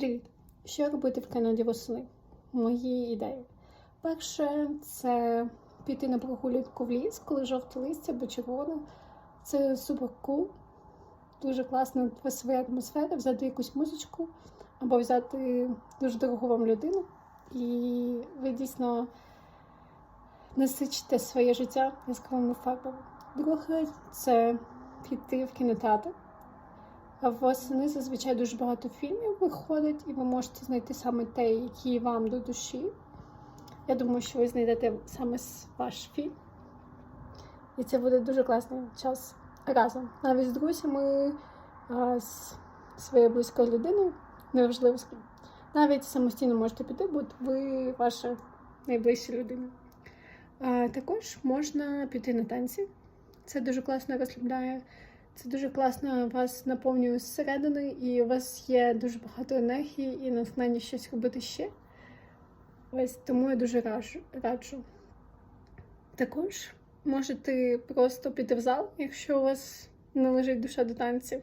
Привіт! Що робити в Канаді восени? Мої ідеї. Перше, це піти на прогулянку в ліс, коли жовте листя або червоне. Це супер кул. Дуже класна своя атмосфера, взяти якусь музичку або взяти дуже дорогу вам людину. І ви дійсно насичите своє життя яскравими фарбами. Друге, це піти в кінотеатр. Восени зазвичай дуже багато фільмів виходить, і ви можете знайти саме те, які вам до душі. Я думаю, що ви знайдете саме ваш фільм. І це буде дуже класний час разом. Навіть з друзями, з своєю близькою людиною, неважливо з ким. Навіть самостійно можете піти, бо ви ваша найближча людина. Також можна піти на танці. Це дуже класно розслабляє. Це дуже класно вас наповнює зсередини, і у вас є дуже багато енергії і натхнення щось робити ще. Ось тому я дуже раджу. раджу. Також можете просто піти в зал, якщо у вас не лежить душа до танців.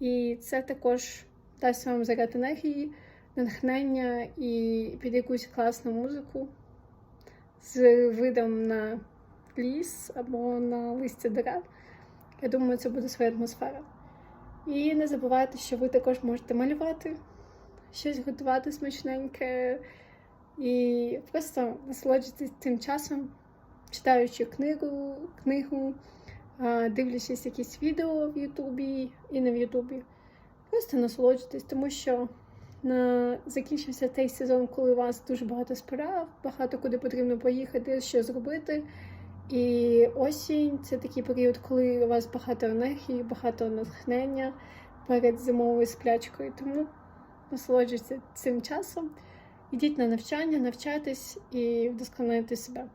І це також дасть вам заряд енергії, натхнення і під якусь класну музику з видом на ліс або на листя дерев. Я думаю, це буде своя атмосфера. І не забувайте, що ви також можете малювати, щось готувати смачненьке і просто насолоджуватись тим часом, читаючи книгу, книгу, дивлячись якісь відео в Ютубі і не в Ютубі. Просто насолоджуйтесь, тому що на... закінчився той сезон, коли у вас дуже багато справ, багато куди потрібно поїхати, що зробити. І осінь це такий період, коли у вас багато енергії, багато натхнення перед зимовою сплячкою. Тому насолоджуйтесь цим часом. Ідіть на навчання, навчайтесь і вдосконалюйте себе.